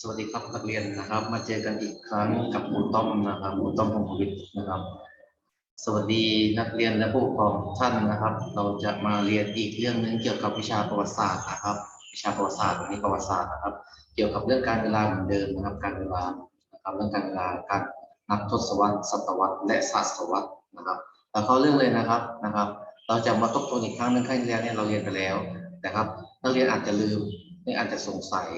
สวัสดีครับนักเรียนนะครับ มาเจอกันอีกครั้งกับครูต้อมนะครับครูต้อมพงศ์วิทย์นะครับ สวัสดีนักเรียนและผู้ปกครองทุกท่านนะครับ เราจะมาเรียนอีกเรื่องหนึงเกี่ยวกับวิชาประวัติศาสตร์นะครับ วิชาประวัติศาสตร์วันนี้ประวัติศาสตร์นะครับ เกี่ยวกับเรื่องการเวลาเหมือนเดิมนะครับ การเวลานะครับเรื่องการเวลาการนับทศวรรษศตวรรษและศตวรรษนะครับ แล้วก็เรื่องเลยนะครับนะครับ เราจะมาทบทวนอีกครั้งหนึงครั้งที่แล้วเนี่ยเราเรียนไปแล้วนะครับ นักเรียนอาจจะลืมหรืออาจจะสงสัย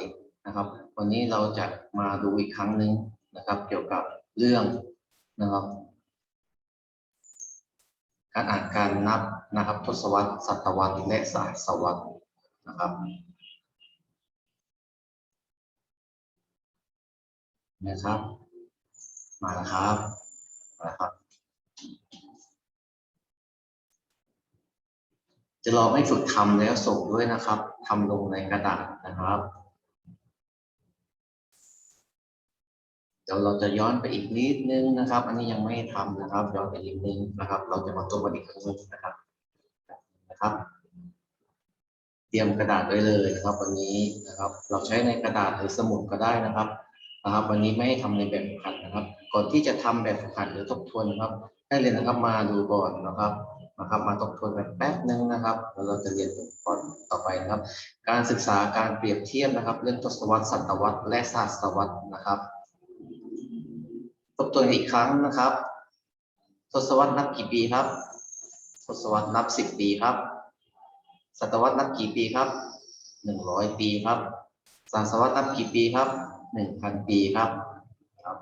นะครับ วันนี้เราจะมาดูอีกครั้งหนึ่งนะครับ เกี่ยวกับเรื่องนะครับ การอ่านการนับนะครับ ทศวรรษศตวรรษและศตวรรษนะครับนะครับ มาแล้วครับมาแล้วครับ จะลองให้ฝึกทำแล้วส่งด้วยนะครับทำลงในกระดาษนะครับ เดี๋ยวเราจะย้อนไปอีกนิดนึงนะครับ อันนี้ยังไม่ทำนะครับ ย้อนไปอีกนิดนึงนะครับ เราจะมาตัวกันอีกครั้งหนึงนะครับนะครับ เตรียมกระดาษไว้เลยนะครับ วันนี้นะครับ เราใช้ในกระดาษหรือสมุดก็ได้นะครับนะครับ วันนี้ไม่ให้ทำในแบบฝึกหัดนะครับ ก่อนที่จะทำแบบฝึกหัดหรือทบทวนนะครับให้เรียนนะครับมาดูก่อนนะครับนะครับ มาทบทวนกันแป๊บนึงนะครับแล้วเราจะเรียนก่อนต่อไปนะครับ การศึกษาการเปรียบเทียบนะครับ เรื่องทศวรรษศตวรรษและศตวรรษนะครับ ทบทวนอีกครั้งนะครับ ทศวรรษนับกี่ปีครับ ทศวรรษนับสิบปีครับ ศตวรรษนับกี่ปีครับหนึ่งร้อยปีครับศตวรรษนับกี่ปีครับหนึ่งพันปีครับครับ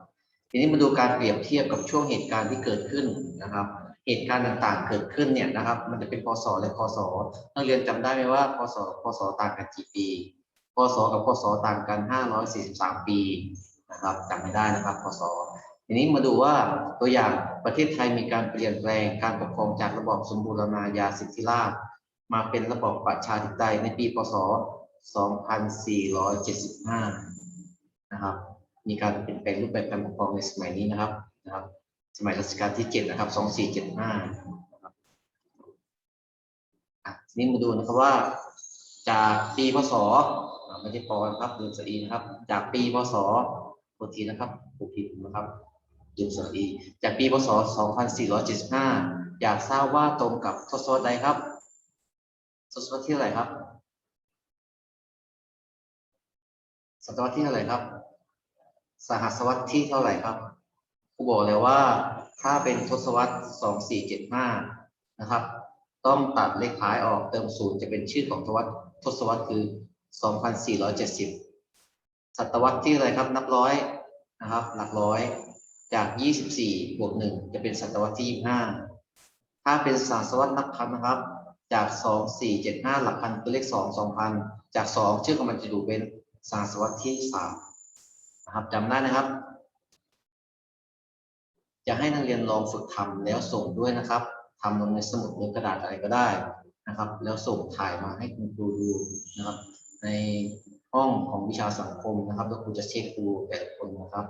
ทีนี้มาดูการเปรียบเทียบกับช่วงเหตุการณ์ที่เกิดขึ้นนะครับ เหตุการณ์ต่างๆ เกิดขึ้นเนี่ยนะครับ มันจะเป็นพศและพศนักเรียนจำได้ไหมว่าพศพศต่างกันกี่ปีพศกับพศต่างกัน 543 ปีนะครับจำไม่ได้นะครับพศ ทีนี้มาดูว่าตัวอย่างประเทศไทยมีการเปลี่ยนแปลงการปกครองจากระบอบสมบูรณาญาสิทธิราชมาเป็นระบอบประชาธิปไตยในปีพศ 2475 นะครับ มีการเปลี่ยนแปลงรูปแบบการปกครองในสมัยนี้นะครับนะครับ สมัยรัชกาลที่ 7 นะครับ 2475นะครับอะทีนี้มาดูนะครับว่าจากปีพศไม่ใช่ปอนะครับดูสอีนะครับ จากปีพศโทษทีนะครับผูกผิดนะครับ ดูสอีจากปีพศ 2475 อยากทราบว่าตรงกับทศวรรษใดครับ ทศวรรษที่เท่าไรครับ ศตวรรษที่เท่าไหร่ครับ สหัสวรรษที่เท่าไหร่ครับครูบอกเลยว่าถ้าเป็นทศวรรษ 2475 นะครับ ต้องตัดเลขท้ายออกเติมศูนย์จะเป็นชื่อของทศวรรษทศวรรษคือ 2470 ศตวรรษที่อะไรครับ นับร้อยนะครับ หลักร้อย จาก 24 บวก 1 จะเป็นศตวรรษที่ 25 ถ้าเป็นศาสวรรษนับพันนะครับ จาก 2475 หลักพันคือเลข 2 2,000 จาก 2 ชื่อของมันจะดูเป็นศาสวรรษที่ 3 นะครับจำได้นะครับ จะให้นักเรียนลองฝึกทำแล้วส่งด้วยนะครับทำลงในสมุดหรือกระดาษอะไรก็ได้นะครับ แล้วส่งถ่ายมาให้คุณครูดูนะครับ ใน ห้องของวิชาสังคมนะครับแล้วครูจะเช็คดูแต่ละคนนะครับ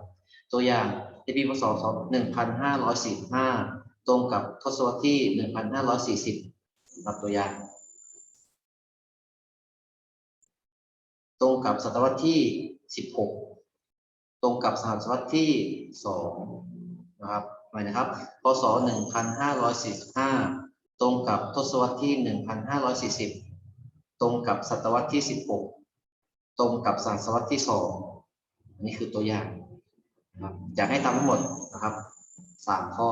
ตัวอย่างในปีพศ1545 ตรงกับทศวรรษที่ 1540นะครับตัวอย่าง ตรงกับศตวรรษที่ 16 ตรงกับศตวรรษที่ 2 นะครับหมายนะครับ พศ 1545 ตรงกับทศวรรษที่ 1540 ตรงกับศตวรรษที่ 16 ตรงกับศตวรรษที่2อันนี้คือตัวอย่างนะครับอยากให้ทำทั้งหมดนะครับ3ข้อ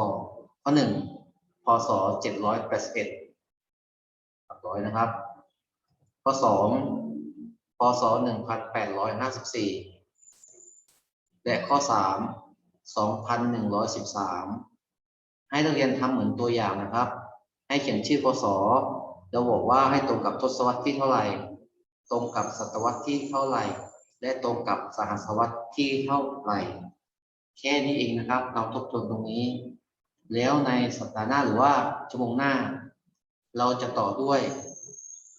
ข้อ1พศ781หลักร้อยนะครับ ข้อ2พศ1854แปดร้อยห้าสิบสี่และข้อ3 2,113ให้นักเรียนทำเหมือนตัวอย่างนะครับ ให้เขียนชื่อพศแล้วบอกว่าให้ตรงกับทศวรรษที่เท่าไหร่ ตรงกับศตวรรษที่เท่าไหร่ และตรงกับสหัสวรรษที่เท่าไหร่ แค่นี้เองนะครับ เราทบทวนตรงนี้ แล้วในสัปดาห์หน้าหรือว่าชั่วโมงหน้า เราจะต่อด้วย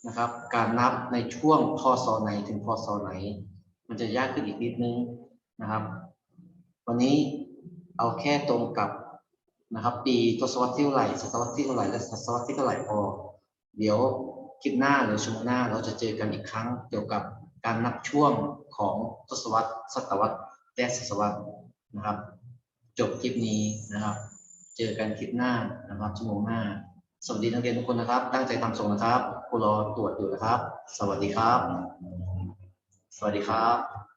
นะครับ การนับในช่วงพศไหนถึงพศไหน มันจะยากขึ้นอีกนิดนึงนะครับ วันนี้เอาแค่ตรงกับนะครับ ปีทศวรรษที่เท่าไหร่ศตวรรษที่เท่าไหร่และศตวรรษที่เท่าไหร่พอ เดี๋ยว คลิปหน้าหรือชั่วโมงหน้าเราจะเจอกันอีกครั้งเกี่ยวกับการนับช่วงของทศวรรษศตวรรษและศตวรรษนะครับ จบคลิปนี้นะครับ เจอกันคลิปหน้านะครับชั่วโมงหน้า สวัสดีนักเรียนทุกคนนะครับ ตั้งใจทำส่งนะครับครูรอตรวจอยู่นะครับ สวัสดีครับ สวัสดีครับ